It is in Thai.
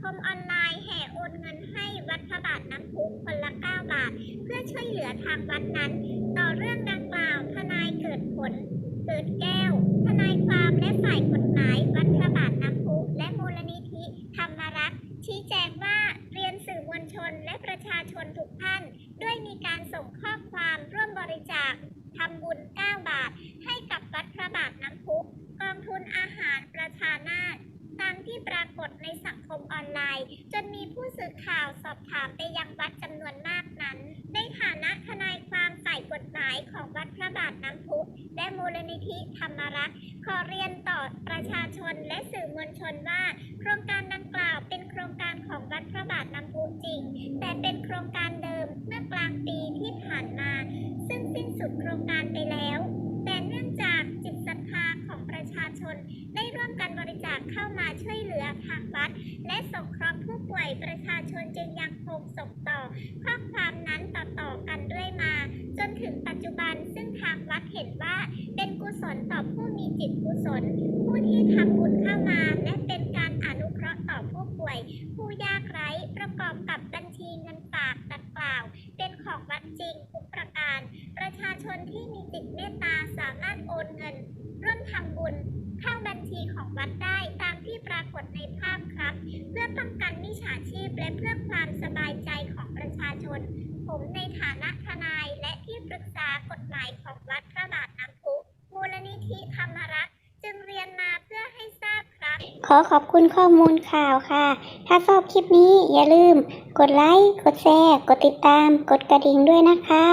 คมออนไลน์แห่โอนเงินให้วัดพระบาทน้ำพุคนละ 9 บาท เพื่อช่วยเหลือทางวัดนั้น ต่อเรื่องดังกล่าวทนายเกิดผล เกิดแก้ว ทนายความและฝ่ายกฎหมาย วัดพระบาทน้ำพุและมูลนิธิธรรมรักษ์ชี้แจงว่าเรียนสื่อมวลชนและประชาชนทุกท่าน ด้วยมีการส่งข้อความร่วมบริจาคทำบุญ 9 บาท ให้กับวัดพระบาทน้ำพุกองทุนอาหารประชานาถตาม ในสังคมออนไลน์ จนมีผู้สื่อข่าวสอบถามไปยังวัดจำนวนมากนั้น ในฐานะทนายความฝ่ายกฎหมายของวัดพระบาทน้ำพุ และมูลนิธิธรรมรักษ์ขอเรียนต่อประชาชนและสื่อมวลชนว่า โครงการดังกล่าวเป็นโครงการของวัดพระบาทน้ำพุจริง แต่เป็นโครงการเดิมเมื่อกลางปีที่ผ่านมา ซึ่งสิ้นสุดโครงการไปแล้วแต่เนื่องจากจิตศรัทธาของประชาชนได้ร่วมกันบริจาคเข้ามาช่วย ลือทางวัด และสงเคราะห์ผู้ป่วยประชาชนจึงยังคงส่งต่อ ข้อความนั้นต่อๆกันเรื่อยมา จนถึงปัจจุบันซึ่งทางวัดเห็นว่า เป็นกุศลต่อผู้มีจิตกุศล ผู้ที่ทำบุญเข้ามา และเป็นการอนุเคราะห์ต่อผู้ป่วย ผู้ยากไร้ประกอบกับบัญชีเงินฝากดังกล่าว เป็นของวัดจริงทุกประการ ประชาชนที่มีจิตเมตตาสามารถโอนเงินร่วมทำบุญเข้าบัญ ป้องกันมิจฉาชีพและเพื่อความสบายใจของประชาชน ผมในฐานะทนายและที่ปรึกษากฎหมายของวัดพระบาทน้ำพุมูลนิธิธรรมรักษ์จึงเรียนมาเพื่อให้ทราบครับ ขอขอบคุณข้อมูลข่าวค่ะ ถ้าชอบคลิปนี้อย่าลืม กดไลค์ กดแชร์ กดติดตาม กดกระดิ่งด้วยนะคะ